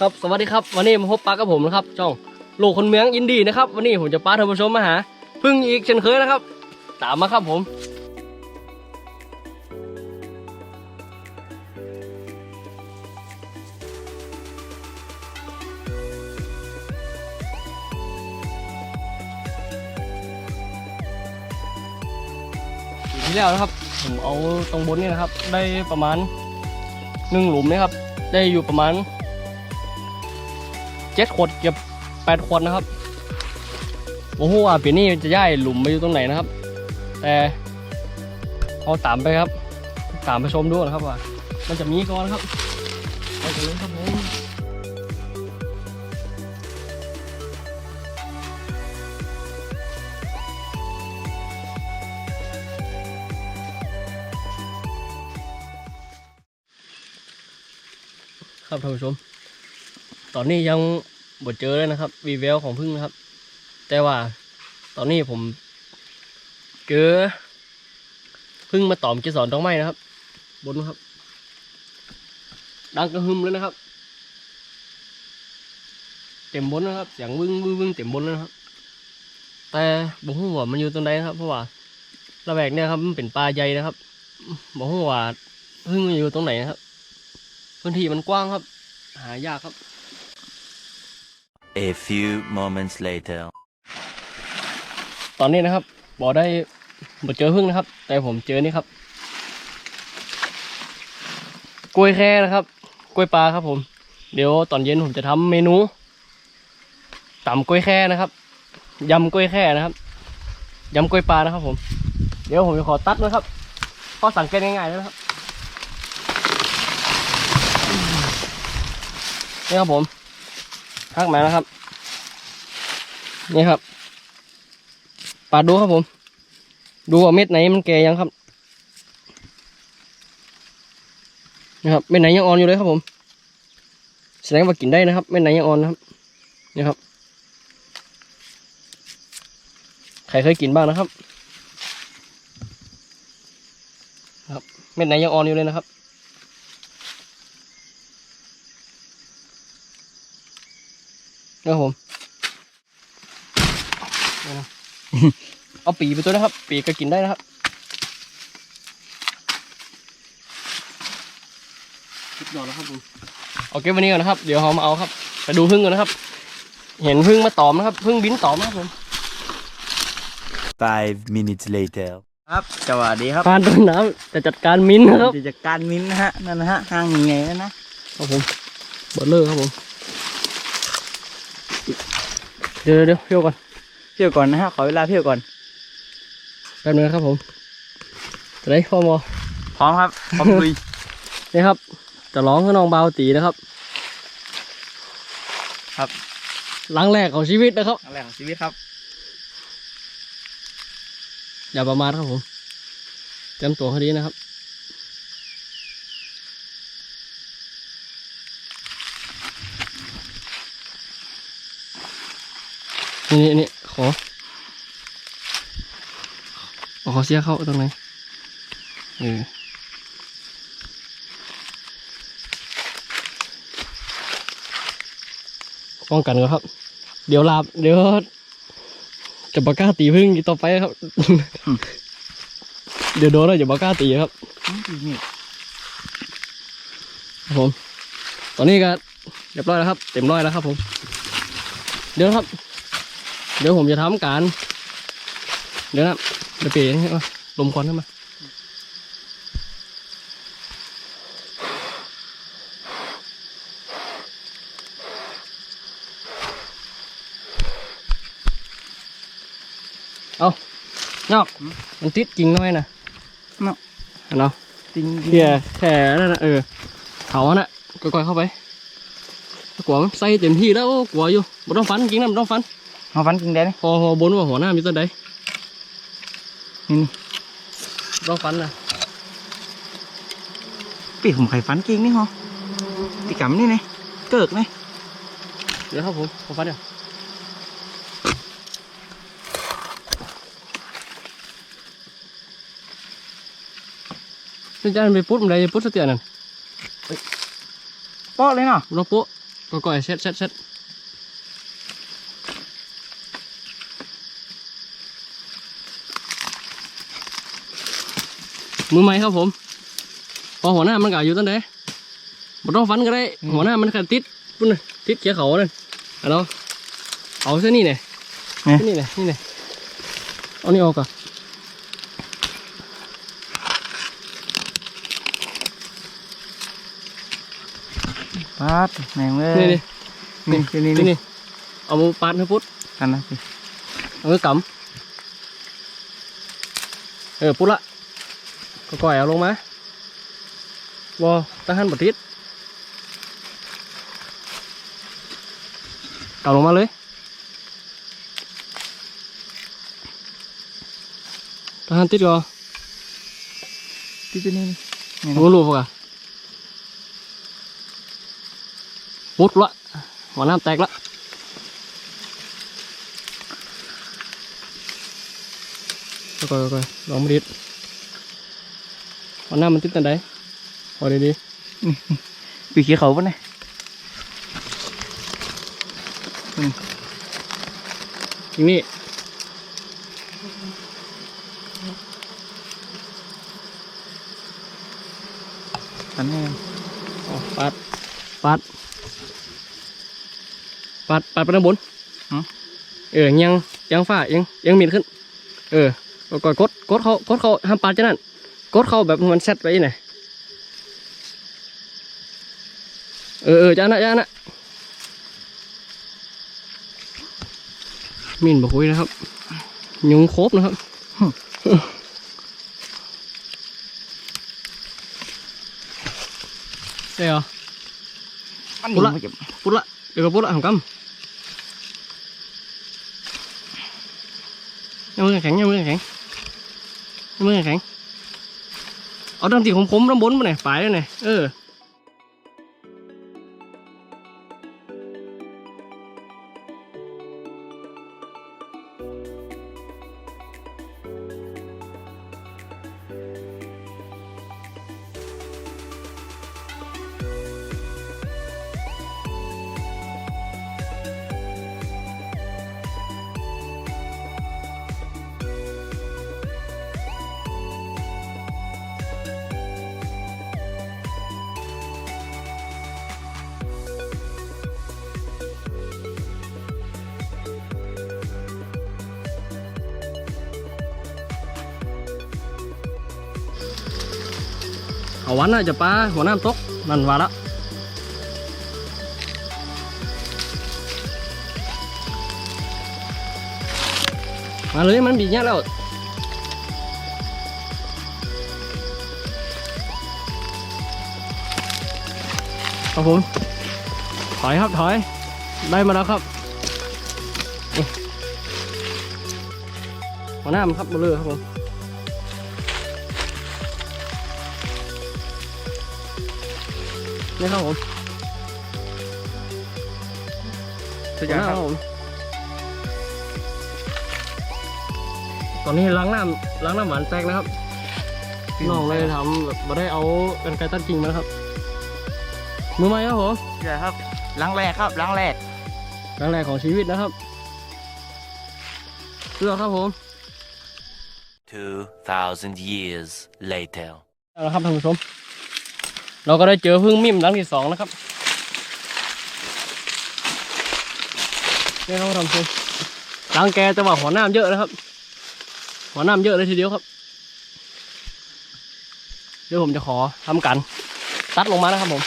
ครับสวัสดีครับวันนี้มาพบปลากับผมนะครับช่องโลกคนเมืองอินดีนะครับ วันนี้ผมจะปาท่านผู้ชมมาหาพึ่งอีกเช่นเคยนะครับ ตามมาครับผมที่แล้วนะครับ ผมเอาตรงบนนี่นะครับ ได้ประมาณหนึ่งหลุมนะครับ ได้อยู่ประมาณ เจ็ดขวดเกือบแปดขวดนะครับโอ้โหว่าปีนี้จะย้ายหลุมไปอยู่ตรงไหนนะครับ แต่เอาตามไปครับ ตามไปชมดูนะครับว่า มันจะมีก่อนครับไปกันเลยครับผมครับท่านผู้ชม ตอนนี้ยังบ่เจอเลยนะครับวีแววของพึ่งนะครับ แต่ว่าตอนนี้ผมเจอพึ่งมาตอมเกสรดอกไม้นะครับ บนครับ ดังกระหึ่มเลยนะครับ เต็มบนนะครับเสียงวึ้งวึ้งวึ้งเต็มบนเลยนะครับ แต่บ่ฮู้ว่ามันอยู่ตรงไหนนะครับ เพราะว่าระแวกเนี่ยครับมันเป็นป่าใหญ่นะครับบ่ฮู้ว่าพึ่งมันอยู่ตรงไหนนะครับ พื้นที่มันกว้างครับ หายากครับ A few moments later. ตอนนี้นะครับบอกได้บ่เจอพึ่งนะครับ แต่ผมเจอนี่ครับ กล้วยแค่นะครับ กล้วยปลาครับผม เดี๋ยวตอนเย็นผมจะทำเมนูตำกล้วยแค่นะครับยำกล้วยแค่นะครับยำกล้วยปลานะครับ ผม เดี๋ยวผมจะขอตัดนะครับข้อสังเกตง่ายๆนะครับนี่ครับผม หักมานะครับ นี่ครับปาดดูครับผม ดูว่าเม็ดไหนมันแก่ยังครับนะครับเม็ดไหนยังอ่อนอยู่เลยครับผม แสดงว่ากินได้นะครับเม็ดไหนยังอ่อนนะครับนี่ครับ ใครเคยกินบ้างนะครับ ครับเม็ดไหนยังอ่อนอยู่เลยนะครับ ครับผมเอาปีไปตัวนะครับ ปีก็กินได้นะครับสุดยอดแล้วครับผมโอเควันนี้ก่อนนะครับ เดี๋ยวเรามาเอาครับ ไปดูพึ่งกันนะครับ เห็นพึ่งมาตอมนะครับพึ่งบินตอมนะครับผม Five minutes later. ครับสวัสดีครับผ่านต้นน้ำจะจัดการมินนะครับกิจการมิ้นท์นะฮะนั่นนะฮะห้างยังไงนะนะครับผมเบอร์เลอร์ครับผม เดี๋ยวเดี๋ยวเที่ยวก่อนเที่ยวก่อนนะฮะขอเวลาเที่ยวก่อนแป๊บนึงนะครับผมจะได้พ่อมอพร้อมครับพร้อมลุยนี่ครับ จะร้องกับน้องเบาวตีนะครับ ครับหลังแรกของชีวิตนะครับครั้งแรกของชีวิตครับ อย่าประมาทครับผมเตรียมตัวให้ดีนะครับ นี่นี่นี่ขอ ขอขอเสียเข้าตรงไหนเออป้องกันก่อนครับ เดี๋ยวลาบเดี๋ยวจะบอกล้าตีพึ่งอีกต่อไปครับ เดี๋ยวโดนแล้วอย่าบอกล้าตีครับนี่ครับผม ตอนนี้ก็เรียบร้อยแล้วครับ เต็มร้อยแล้วครับผม เดี๋ยวนะครับ เดี๋ยวผมจะทำการ เดี๋ยวนะค รับเดี๋ยวเปลี่ยนให้มาลมควันขึ้นมาเอานอกมันติดจริงน้อยนะเนาะเนาะจริงเพียแค่นั่นนะเออเขาอะน่ะก่อยๆเข้าไปกลัวมันใส่เต็มที่แล้วโอ้กลัวอยู่บ่ต้องฟันจริงนะบ่ต้องฟันมาฟันจริงได้ไหมพอหัวบนว่าหัวหน้ามีต้นใด นี่นี่บ่ต้องฟันนะปีผมไข่ฟันจริงนี่ฮะตีกำนี่ไงเกิกไงเดี๋ยวครับผมขอฟันเดี๋ยวซึ่งจะไปปุ๊ดมันได้ปุ๊ดสเตียนั่นเปาะเลยเนาะเราโป๊ะไปก็ก่อยเช็ดเช็ดเช็ด มือไม้ครับผมพอหัวหน้ามันก็อยู่ตั้งแต่บ่ต้องฟันก็ได้ หัวหน้ามันแค่ติดปุ่นน่ะติดเขียเขานั่นเอาเนาะเอาเส้นนี่เนี่ยเส้นนี่เนี่ยนี่เนี่ยเอานี่ออกก่อนปาดแม่งเลยนี่นี่นี่นี่นี่นี่นี่เอามือปาดให้พุทธกันนะสิเอามือกำเออพุทธละ ก็ก่อยเอาลงมาบอตั้งหันบดทิศกำลงมาเลยตั้งหันติดก่อนที่ตัวนี้นี่นี่รู้นะรู้ปะพุทธละหัวน้ำแตกละก่อยก่อยลองมาดิด หัวน้ำมันติดตันใดพอดีดีปีขี้เขาปะเนี่ยทีนี้กันแน่อ๋อปัด ปัด ปัด ปัดไปด้านบน เออยังยังฝ้ายังยังมีดขึ้น เออก็กดกดเขากดเขาห้ามปัดจะนั่น กดเขาแบบมันเซตไว้ไหนเออเออจ้านะจ้านะมีนบอกคุยนะครับ ยุงครบนะครับได้เหรอมันปุ๊นี่ละมาเก็บปุ๊ละเดี๋ยวก็ปุ๊ละของกำยังมือแข็งยังมือแข็งยังมือแข็ง เอาตั้งตีขมๆด้านบนมาหน่อยปลายเลยหน่อยเออ เอาวันน่ะจะปลาหัวน้ำตกนั่นว่าละมาเลยมันบีเนี้ยแล้วครับผมถอยครับถอย ได้มาแล้วครับหัวหน้ามันครับมาเลยครับผม นี่ครับผมสุดยอดครับผมตอนนี้ล้างน้ำล้างน้ำหวานแตกนะครับน้องเลยทำแบบมาได้เอากันไกรตัดกิ่งมานะครับมือใหม่ครับผมใช่ครับล้างแรกครับล้างแรกครั้งแรกของชีวิตนะครับเสื้อครับผม2,000 years later. เอาละครับท่านผู้ชม เราก็ได้เจอพึ่งมิ่มหลังที่สองนะครับนี่ครับท่านผู้ชมหลังแกจะว่าหัวน้ำเยอะนะครับ หัวน้ำเยอะเลยทีเดียวครับ เดี๋ยวผมจะขอทำกันตัดลงมานะครับผม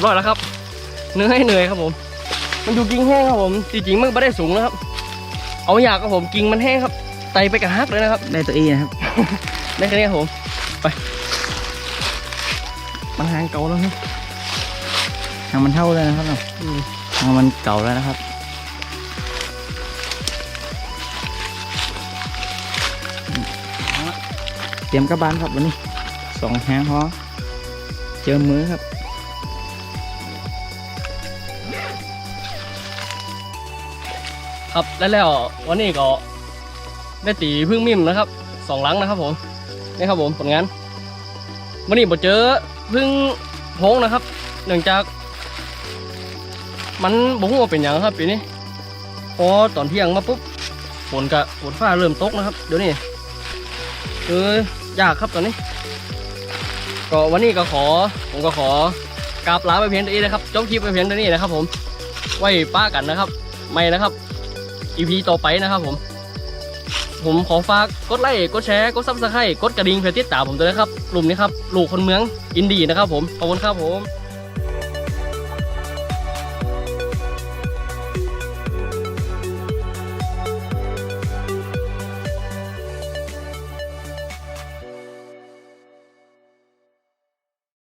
บร้อยแล้วครับเหนื่อยเหนื่อยครับผม มันอยู่กิ่งแห้งครับผมจริงๆมันไม่ได้สูงนะครับ เอาอยากครับผมกิ่งมันแห้งครับไตไปกับฮักเลยนะครับได้ตัวเองนะครับ ได้แค่นี้ครับผมมันหางเก่าแล้วนะหางมันเท่าเลยนะครับเนาะอืมหางมันเก่าแล้วนะครับเตรียมกระบาลครับวันนี้สองหางพอเจอมือครับ ครับแล้แล้ววันนี้ก็ได้ตีพึ่งมิมนะครับสองหลังนะครับผมนี่ครับผมผลงานวันนี้บ่เจอพึ่งโพงนะครับ เนื่องจาก มันบ่ฮู้ว่าเป็นหยังครับปีนี้พอตอนเที่ยงมาปุ๊บฝนกับฝนฟ้าเริ่มตกนะครับ เดี๋ยวนี้เออยากครับตอนนี้ ก็วันนี้ก็ขอ ผมก็ขอกราบลาไปเพียงเท่านี้นะครับจบคลิปไปเพียงเท่านี้นะครับ ผมไว้ป้ากันนะครับ ไม่นะครับ อีพีต่อไปนะครับผม ผมขอฝากกดไลค์กดแชร์กดซับสไครต์กดกระดิ่งเพื่อติดตามผมด้วยนะครับกลุ่มนี้ครับลูกคนเมืองอินดีนะครับผมขอบคุณครับผม